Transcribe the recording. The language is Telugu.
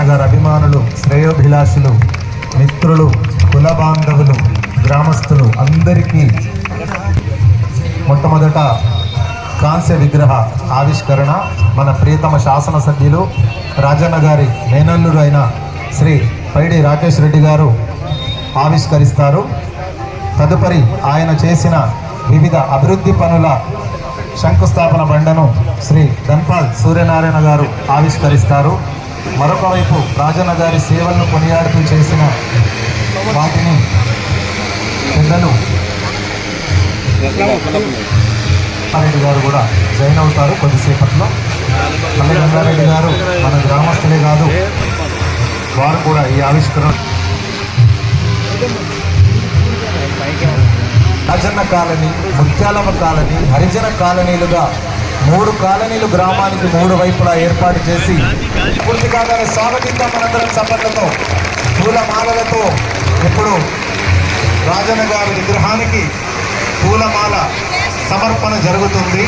రాజన్న గారి అభిమానులు శ్రేయోభిలాషులు మిత్రులు కుల బాంధవులు గ్రామస్తులు అందరికీ మొట్టమొదట కాంస్య విగ్రహ ఆవిష్కరణ మన ప్రియతమ శాసనసభ్యులు రాజన్న గారి మేనల్లుడు అయిన శ్రీ పైడి రాకేష్ రెడ్డి గారు ఆవిష్కరిస్తారు. తదుపరి ఆయన చేసిన వివిధ అభివృద్ధి పనుల శంకుస్థాపన బండను శ్రీ ధన్పాల్ సూర్యనారాయణ గారు ఆవిష్కరిస్తారు. మరొక వైపు రాజన్న గారి సేవలను కొనియాడుతూ చేసిన వాటిని పెద్దలు రెడ్డి గారు కూడా జాయిన్ అవుతారు కొద్దిసేపట్లో. మల్లి రంగారెడ్డి గారు మన గ్రామస్తులే కాదు వారు కూడా ఈ ఆవిష్కరణ రాజన్న కాలనీ ముత్యాలమ్మ కాలనీ హరిజన కాలనీలుగా మూడు కాలనీలు గ్రామానికి మూడు వైపులా ఏర్పాటు చేసి పూర్తి కాగానే స్వాగతిద్దాం మనందరం చప్పట్లతో పూలమాలలతో ఇప్పుడు రాజన్న గారి విగ్రహానికి పూలమాల సమర్పణ జరుగుతుంది.